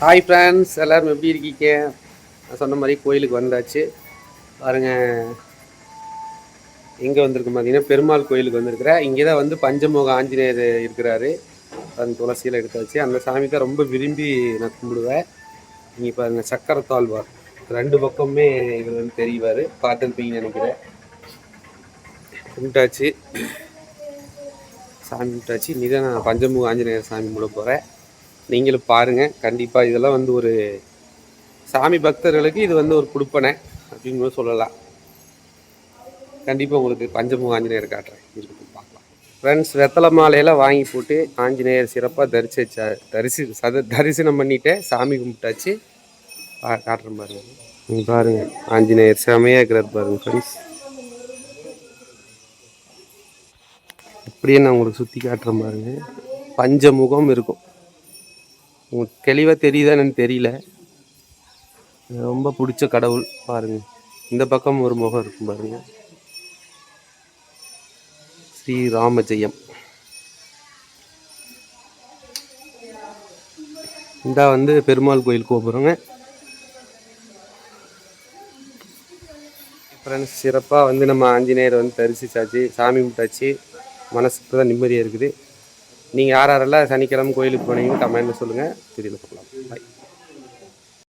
Hi friends எல்லோரும் எப்படி இருக்கீங்க? நான் சொன்ன மாதிரி கோயிலுக்கு வந்தாச்சு. பாருங்க. எங்கே வந்திருக்கு பார்த்தீங்கன்னா பெருமாள் கோயிலுக்கு வந்திருக்கிறேன் இங்கே தான் வந்து பஞ்சமுக ஆஞ்சநேயர் இருக்கிறாரு. அந்த துளசியில் எடுத்தாச்சு. அந்த சாமி தான் ரொம்ப விரும்பி நான் கும்பிடுவேன். இங்கே பாருங்கள் சக்கரத்தாழ்வார். ரெண்டு பக்கமுமே இவர் வந்து தெரிவார். பார்த்துருப்பீங்கன்னு நினைக்கிறேன். கும்பிட்டாச்சு. சாமி கும்பிட்டாச்சு. இனி தான் நான் பஞ்சமுக ஆஞ்சநேயர் சாமி கும்பிட போகிறேன் நீங்களும் பாருங்கள் கண்டிப்பாக இதெல்லாம் வந்து ஒரு சாமி பக்தர்களுக்கு இது வந்து ஒரு கொடுப்பனை அப்படின்னு சொல்லலாம். கண்டிப்பாக உங்களுக்கு பஞ்சமுக ஆஞ்சநேயர் காட்டுறேன். இருக்குது பார்க்கலாம். ஃப்ரெண்ட்ஸ் வெத்தலை மாலையெல்லாம் வாங்கி போட்டு ஆஞ்சநேயர் சிறப்பாக தரிசி தரிசி சத தரிசனம் பண்ணிவிட்டு சாமி கும்பிட்டாச்சு. பா- காட்டுறேன் பாருங்க நீங்கள் பாருங்கள் ஆஞ்சநேயர் செமையாக இருக்கிறார் பாருங்கள் ஃப்ரெண்ட்ஸ் அப்படியே நான் உங்களுக்கு சுற்றி காட்டுறேன் பாருங்கள் பஞ்சமுகம் இருக்கும். உங்களுக்கு தெளிவாக தெரியுதா என்னன்னு தெரியல. எனக்கு ரொம்ப பிடிச்ச கடவுள் பாருங்கள் இந்த பக்கம் ஒரு முகம் இருக்கும் பாருங்கள் ஸ்ரீ ராம இந்த வந்து பெருமாள் கோயில் கோபுரங்க. ஃப்ரெண்ட்ஸ் சிறப்பாக வந்து நம்ம ஆஞ்சநேயர் வந்து தரிசிச்சாச்சு சாமி கும்பிட்டாச்சு. மனசுக்கு தான் நிம்மதியாக இருக்குது. நீங்கள் யார் யாரெல்லாம் சனிக்கிழமை கோயிலுக்கு போனீங்கன்னு கமெண்ட்ல சொல்லுங்கள் தெரியல பார்க்கலாம் பாய்